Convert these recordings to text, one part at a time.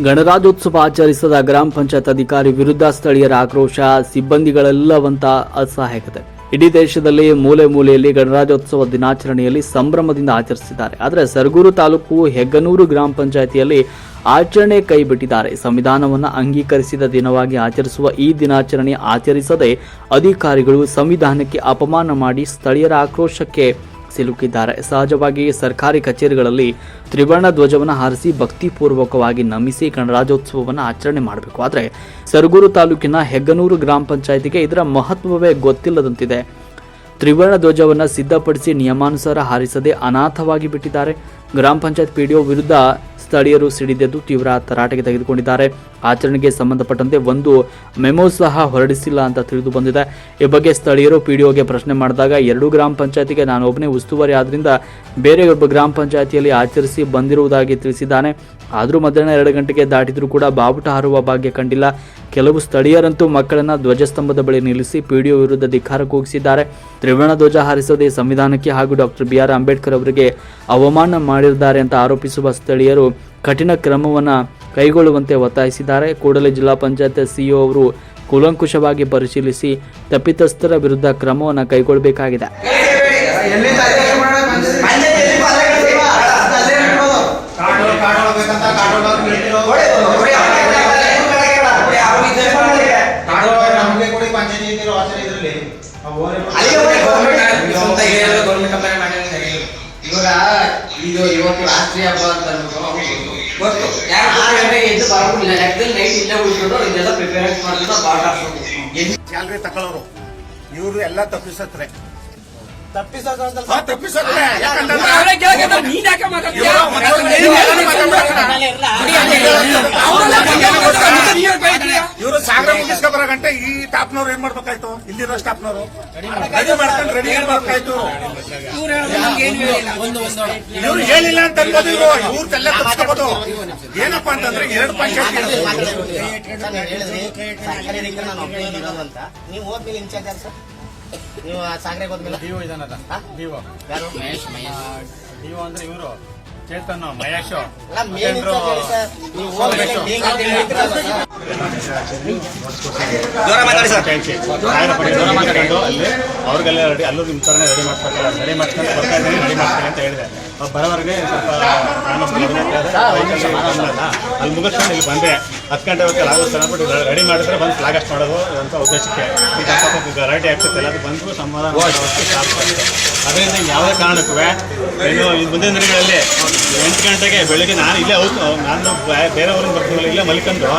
ಗಣರಾಜ್ಯೋತ್ಸವ ಆಚರಿಸದ ಗ್ರಾಮ ಪಂಚಾಯತ್ ಅಧಿಕಾರಿ ವಿರುದ್ಧ ಸ್ಥಳೀಯರ ಆಕ್ರೋಶ, ಸಿಬ್ಬಂದಿಗಳೆಲ್ಲವಂತ ಅಸಹಾಯಕತೆ. ಇಡೀ ದೇಶದಲ್ಲಿ ಮೂಲೆ ಮೂಲೆಯಲ್ಲಿ ಗಣರಾಜ್ಯೋತ್ಸವ ದಿನಾಚರಣೆಯಲ್ಲಿ ಸಂಭ್ರಮದಿಂದ ಆಚರಿಸಿದ್ದಾರೆ. ಆದರೆ ಸರ್ಗೂರು ತಾಲೂಕು ಹೆಗ್ಗನೂರು ಗ್ರಾಮ ಪಂಚಾಯಿತಿಯಲ್ಲಿ ಆಚರಣೆ ಕೈಬಿಟ್ಟಿದ್ದಾರೆ. ಸಂವಿಧಾನವನ್ನು ಅಂಗೀಕರಿಸಿದ ದಿನವಾಗಿ ಆಚರಿಸುವ ಈ ದಿನಾಚರಣೆ ಆಚರಿಸದೆ ಅಧಿಕಾರಿಗಳು ಸಂವಿಧಾನಕ್ಕೆ ಅಪಮಾನ ಮಾಡಿ ಸ್ಥಳೀಯರ ಆಕ್ರೋಶಕ್ಕೆ ಸಿಲುಕಿದ್ದಾರೆ. ಸಹಜವಾಗಿ ಸರ್ಕಾರಿ ಕಚೇರಿಗಳಲ್ಲಿ ತ್ರಿವರ್ಣ ಧ್ವಜವನ್ನು ಹಾರಿಸಿ ಭಕ್ತಿಪೂರ್ವಕವಾಗಿ ನಮಿಸಿ ಗಣರಾಜ್ಯೋತ್ಸವವನ್ನು ಆಚರಣೆ ಮಾಡಬೇಕು. ಆದರೆ ಸರಗೂರು ತಾಲೂಕಿನ ಹೆಗ್ಗನೂರು ಗ್ರಾಮ ಪಂಚಾಯಿತಿಗೆ ಇದರ ಮಹತ್ವವೇ ಗೊತ್ತಿಲ್ಲದಂತಿದೆ. ತ್ರಿವರ್ಣ ಧ್ವಜವನ್ನು ಸಿದ್ಧಪಡಿಸಿ ನಿಯಮಾನುಸಾರ ಹಾರಿಸದೆ ಅನಾಥವಾಗಿ ಬಿಟ್ಟಿದ್ದಾರೆ. ಗ್ರಾಮ ಪಂಚಾಯತ್ ಪಿಡಿಒ ವಿರುದ್ಧ ಸ್ಥಳೀಯರು ಸಿಡಿದೆದ್ದು ತೀವ್ರ ತರಾಟೆಗೆ ತೆಗೆದುಕೊಂಡಿದ್ದಾರೆ. ಆಚರಣೆಗೆ ಸಂಬಂಧಪಟ್ಟಂತೆ ಒಂದು ಮೆಮೋ ಸಹ ಹೊರಡಿಸಿಲ್ಲ ಅಂತ ತಿಳಿದು ಬಂದಿದೆ. ಈ ಬಗ್ಗೆ ಸ್ಥಳೀಯರು ಪಿಡಿಒಗೆ ಪ್ರಶ್ನೆ ಮಾಡಿದಾಗ, ಎರಡು ಗ್ರಾಮ ಪಂಚಾಯತಿಗೆ ನಾನು ಒಬ್ಬನೇ ಉಸ್ತುವಾರಿ ಆದ್ದರಿಂದ ಬೇರೆ ಒಬ್ಬ ಗ್ರಾಮ ಪಂಚಾಯತಿಯಲ್ಲಿ ಆಚರಿಸಿ ಬಂದಿರುವುದಾಗಿ ತಿಳಿಸಿದ್ದಾನೆ. ಆದರೂ ಮಧ್ಯಾಹ್ನ ಎರಡು ಗಂಟೆಗೆ ದಾಟಿದರೂ ಕೂಡ ಬಾವುಟ ಹಾರುವ ಭಾಗ್ಯ ಕಂಡಿಲ್ಲ. ಕೆಲವು ಸ್ಥಳೀಯರಂತೂ ಮಕ್ಕಳನ್ನು ಧ್ವಜಸ್ತಂಭದ ಬಳಿ ನಿಲ್ಲಿಸಿ ಪಿಡಿಒ ವಿರುದ್ಧ ಧಿಕ್ಕಾರ ಕೂಗಿಸಿದ್ದಾರೆ. ತ್ರಿವರ್ಣ ಧ್ವಜ ಹಾರಿಸದೆ ಸಂವಿಧಾನಕ್ಕೆ ಹಾಗೂ ಡಾಕ್ಟರ್ ಬಿ ಆರ್ ಅಂಬೇಡ್ಕರ್ ಅವರಿಗೆ ಅವಮಾನ ಮಾಡಿದ್ದಾರೆ ಅಂತ ಆರೋಪಿಸುವ ಸ್ಥಳೀಯರು ಕಠಿಣ ಕ್ರಮವನ್ನು ಕೈಗೊಳ್ಳುವಂತೆ ಒತ್ತಾಯಿಸಿದ್ದಾರೆ. ಕೂಡಲೇ ಜಿಲ್ಲಾ ಪಂಚಾಯತ್ ಸಿಇಒ ಅವರು ಕೂಲಂಕುಷವಾಗಿ ಪರಿಶೀಲಿಸಿ ತಪ್ಪಿತಸ್ಥರ ವಿರುದ್ಧ ಕ್ರಮವನ್ನು ಕೈಗೊಳ್ಳಬೇಕಾಗಿದೆ ಎಲ್ಲಿ ತಾರೀಖು ಮಾಡೋಣ ಪಂಚಾಯತಿ ಅಲ್ಲೇ ಇಟ್ಬೋದು. ಕಾಟೋಳ ಕಾಟೋಳ ಬೇಕಂತ ಕಾಟೋಳ ನಿಂತಿರೋದು. ಕೊಡಿ, ಕೊಡಿ, ಅವ್ರಿಗೆ ಕೊಡಿ, ಅವ್ರಿಗೆ ಕೊಡಿ, ಕೊಡಿ, ಅವ್ರಿಗೆ ಇದ್ರೆ ಮಾಡಿ. ಕಾಟೋಳ ನಮ್ಗೆ ಕೊಡಿ ಪಂಚಾಯತಿ ಇದ್ದಿರೋ ಆಚರಣೆ ಇದ್ರಲ್ಲಿ ಆ ಓರೆ ಅಲ್ಲಿಗೆ ಹೋಗಿ ಗೌರ್ಮೆಂಟ್ ಸ್ವಂತ ಏರಿಯಾದ ಗೌರ್ಮೆಂಟ್ ಕಂಪನಿ ಮಾಡ್ಯಾರ ಇವಾಗ ಇದು ಇವತ್ತು ರಾಷ್ಟ್ರೀಯ ಹಬ್ಬ ಅಂತ ಅಂದ್ಬಿಟ್ಟು ಅವ್ರಿಗೆ ಗೊತ್ತು ಯಾರು ಗೊತ್ತಿಲ್ಲ ಎದ್ದು ಬರೋದಿಲ್ಲ ಲೆಕ್ಕದಲ್ಲಿ ನೈಟ್ ಇಲ್ಲೇ ಇದೆಲ್ಲ ಪ್ರಿಪೇರೆನ್ಸ್ ಸ್ಯಾಲ್ರಿ ತಕೊಳ್ಳೋರು ಇವ್ರು ಎಲ್ಲ ತಪ್ಪಿಸತ್ರೆ ಇವರು ಸಾಗರ ಮುಗಿಸ್ಕೊ ಬರೋ ಗಂಟೆ ಈ ಟಾಪ್ನವ್ರು ಏನ್ ಮಾಡ್ಬೇಕಾಯ್ತು? ಇಲ್ಲಿರೋ ಸ್ಟಾಪ್ನವರು ರೆಡಿ ಮಾಡ್ಕೊಂಡು ರೆಡಿ ಮಾಡ್ಬೇಕಾಯ್ತು? ಇವ್ರು ಹೇಳಿಲ್ಲ. ಅಂತ ಅನ್ಬೋದು ಇವ್ರು. ತಲೆ ತಪ್ಪಿಸ್ಕೋಬೋದು ಏನಪ್ಪಾ ಅಂತಂದ್ರೆ ಎರಡು ಪಂಚಾಯತ್ ನೀವು ಸಾಗರೆ ಹೋದ್ಮೇಲೆ? ಡಿಒ ಇದಾನಲ್ಲ. ಡಿಒ ಯಾರು? ಡಿಒ ಅಂದ್ರೆ ಇವರು. ಚೇತನ್ ಮಹೇಶ್. ಅಲ್ಲ ಅವ್ರಿಗೆಲ್ಲ ರೆಡಿ ಅಲ್ಲೂ ನಿಮ್ಮ ಥರನೇ ರೆಡಿ ಮಾಡ್ಕೊಳ್ತಾರೆ ರೆಡಿ ಮಾಡ್ಕೊಂಡು ಬರ್ತಾ ಇದ್ದೀನಿ ರೆಡಿ ಮಾಡ್ತೀನಿ ಅಂತ ಹೇಳಿದೆ. ಅವ್ರು ಬರೋವರೆಗೆ ಸ್ವಲ್ಪ ಅಲ್ಲಿ ಮುಗಿಸ್ಕೊಂಡು ಇಲ್ಲಿ ಬಂದೆ. ಹತ್ತು ಗಂಟೆ ಹೊತ್ತಿಗೆ ಆಗುತ್ತೆ ಅಂದ್ಬಿಟ್ಟು ರೆಡಿ ಮಾಡಿದ್ರೆ ಬಂದು ಫ್ಲಾಗ್ ಅಷ್ಟು ಮಾಡೋದು ಅಂತ ಉದ್ದೇಶಕ್ಕೆ. ಈಗ ಗಲಾಟೆ ಆಗ್ತದೆ ಎಲ್ಲ ಅದು ಬಂದು ಸಮಾಧಾನ ಅದರಿಂದ ಯಾವುದೇ ಕಾರಣಕ್ಕೂ ಇನ್ನು ಮುಂದಿನ ದಿನಗಳಲ್ಲಿ ಎಂಟು ಗಂಟೆಗೆ ಬೆಳಿಗ್ಗೆ ನಾನು ಇಲ್ಲೇ ಔಟ್ ನಾನು ಬೇರೆ ಊರಿಂದ ಬರ್ತೀವಲ್ಲ ಇಲ್ಲೇ ಮಲ್ಕೊಂಡು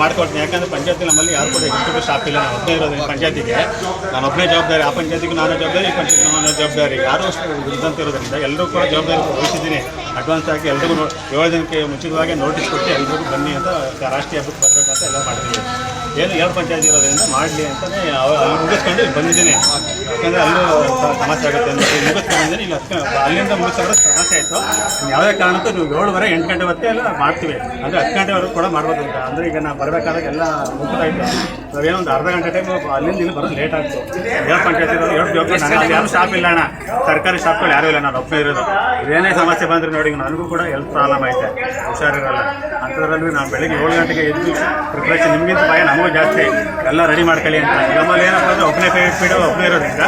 ಮಾಡ್ಕೊಡ್ತೀನಿ. ಯಾಕಂದ್ರೆ ಪಂಚಾಯತಿ ನಮ್ಮಲ್ಲಿ ಯಾರು ಕೂಡ ಎಕ್ಸಿಕ್ಯೂಟಿವ್ ಸ್ಟಾಫ್ ಇಲ್ಲ ನಾನು ಒಬ್ಬನೇ ಇರೋದು ಪಂಚಾಯತಿಗೆ. ನಾನು ಒಬ್ಬನೇ ಜವಾಬ್ದಾರಿ ಆ ಪಂಚಾಯತಿಗೆ ನಾನು ಜವಾಬ್ದಾರಿ ಈ ಪಂಚಾಯತಿ ನಾನು ಜವಾಬ್ದಾರಿ. ಯಾರು ಅಷ್ಟು ಇದ್ದಂತ ಇರೋದ್ರಿಂದ ಎಲ್ಲರೂ ಕೂಡ ಜವಾಬ್ದಾರಿ ವಹಿಸಿದ್ದೀನಿ. ಅಡ್ವಾನ್ಸ್ ಆಗಿ ಎಲ್ರಿಗೂ ಏಳು ದಿನಕ್ಕೆ ಮುಂಚಿತವಾಗಿ ನೋಟಿಸ್ ಕೊಟ್ಟು ಎಲ್ಲರಿಗೂ ಬನ್ನಿ ಅಂತ ರಾಷ್ಟ್ರೀಯ ಹಬ್ಬಕ್ಕೆ ಬರಬೇಕಂತ ಎಲ್ಲ ಮಾಡ್ತೀವಿ ಏನು ಎರಡು ಪಂಚಾಯತಿ ಇರೋದ್ರಿಂದ ಮಾಡಲಿ ಅಂತಲೇ ಅಲ್ಲಿ ಮುಗಿಸ್ಕೊಂಡು ಇಲ್ಲಿ ಬಂದಿದ್ದೀನಿ. ಯಾಕಂದರೆ ಅಲ್ಲೂ ಸಮಸ್ಯೆ ಆಗುತ್ತೆ ಅಂತ ಮುಗಿಸ್ಕೊಂಡಿದ್ದೀನಿ ಇಲ್ಲಿ ಹತ್ತು ಅಲ್ಲಿಂದ ಮುಗಿಸೋದ್ರೆ ಸಮಸ್ಯೆ ಆಯಿತು. ಯಾವುದೇ ಕಾರಣಕ್ಕೂ ನೀವು ಏಳುವರೆ, ಎಂಟು ಗಂಟೆ ಹೊತ್ತೆ ಎಲ್ಲ ಮಾಡ್ತೀವಿ. ಅಂದರೆ ಹತ್ತು ಗಂಟೆವರೆಗೂ ಕೂಡ ಮಾಡ್ಬೋದು ಅಂತ. ಅಂದರೆ ಈಗ ನಾನು ಬರಬೇಕಾದಾಗ ಎಲ್ಲ ಮುಗಿದಾಯಿತು ನಾವೇನೋ ಒಂದು ಅರ್ಧ ಗಂಟೆ ಟೈಮ್ ಅಲ್ಲಿಂದ ಇಲ್ಲಿ ಬರೋದು ಲೇಟ್ ಆಯಿತು. ಎರಡು ಪಂಚಾಯತಿ ಇರೋದು ಎರಡು ಜೋಗ ನಾನು ಯಾರು ಸ್ಟಾಫ್ ಇಲ್ಲ ಅಣ್ಣ. ಸರ್ಕಾರಿ ಸ್ಟಾಫ್ಗಳು ಯಾರೂ ಇಲ್ಲ, ನಾನು ಒಬ್ಬನೇ ಇರೋದು. ಇದೇನೇ ಸಮಸ್ಯೆ ಬಂದರೆ ನೋಡಿ, ನನಗೂ ಕೂಡ ಹೆಲ್ತ್ ಪ್ರಾಬ್ಲಮ್ ಐತೆ. ಹುಷಾರಿರಲ್ಲ. ಅಂಥದ್ರಲ್ಲಿ ನಾನು ಬೆಳಿಗ್ಗೆ ಏಳು ಗಂಟೆಗೆ ಎದ್ದು ಪ್ರಿಪ್ರೇಷನ್ ನಿಮಗಿಂತ ಭಯ ನಮಗೂ ಜಾಸ್ತಿ ಎಲ್ಲ ರೆಡಿ ಮಾಡ್ಕೊಳ್ಳಿ ಅಂತ ನಮ್ಮಲ್ಲಿ ಏನಪ್ಪ ಅಂದರೆ ಒಬ್ಬನೇ ಪೇ ಸ್ಪೀಡು ಒಬ್ಬನೇ ಇರೋದ್ರಿಂದ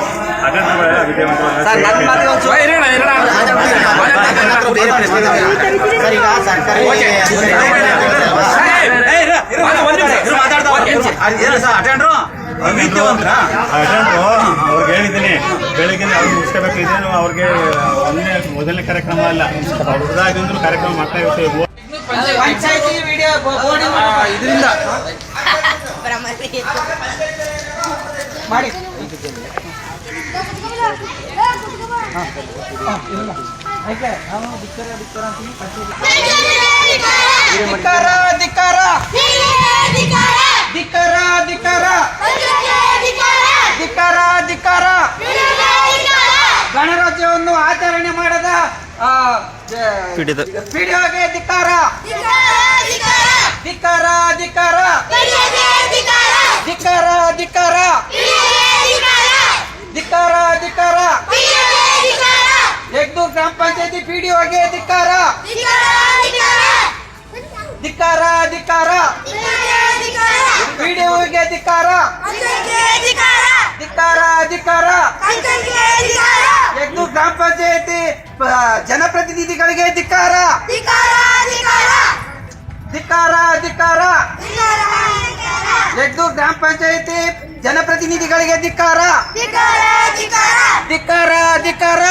ಈಗ ಸರ್ಕಾರಿ ಅವ್ರಿಗೆ ಹೇಳಿದ್ದೀನಿ. ಬೆಳಿಗ್ಗೆ ಅವ್ರು ಮುಗಿಸ್ಕೋಬೇಕು. ಇದೇನು ಅವ್ರಿಗೆ ಒಂದೇ ಮೊದಲನೇ ಕಾರ್ಯಕ್ರಮ ಅಲ್ಲ. ಅವ್ರು ಹುಡುಗಾಗಿಂದ್ರು ಕಾರ್ಯಕ್ರಮ ಮಾಡ್ತಾ ಇರ್ತೀವಿ. ಪಂಚಾಯತಿ ವಿಡಿಯೋ ಬೋರ್ಡಿಂಗ್ ಇದರಿಂದ ಮಾಡಿ ಆಯ್ಕೆ ನಾವು ಧಿಕ್ಕಾರ ಅಂತೀವಿ ಧಿಕ್ಕಾರ ಧಿಕ್ಕಾರ ಧಿಕ್ಕಾರ ಧಿಕ್ಕಾರ ಧಿಕ್ಕಾರ ಧಿಕ್ಕಾರ ಗಣರಾಜ್ಯವನ್ನು ಆಚರಣೆ ಮಾಡದ ಪಿಡಿಒಗೆ ಧಿಕ್ಕಾರ. ಧಿಕ್ಕಾರ ಧಿಕ್ಕಾರ. ಧಿಕ್ಕಾರ ಧಿಕ್ಕಾರ. ಧಿಕ್ಕಾರ ಧಿಕ್ಕಾರ. ಯಗ್ದೂರ್ ಗ್ರಾಮ ಪಂಚಾಯತಿ ಪಿಡಿಒಗೆ ಧಿಕ್ಕಾರ. ಧಿಕ್ಕಾರ. ग्राम पंचायत जनप्रतिनिधि धिकार ग्राम पंचायत जनप्रतिनिधि धिकार धिकार धिकार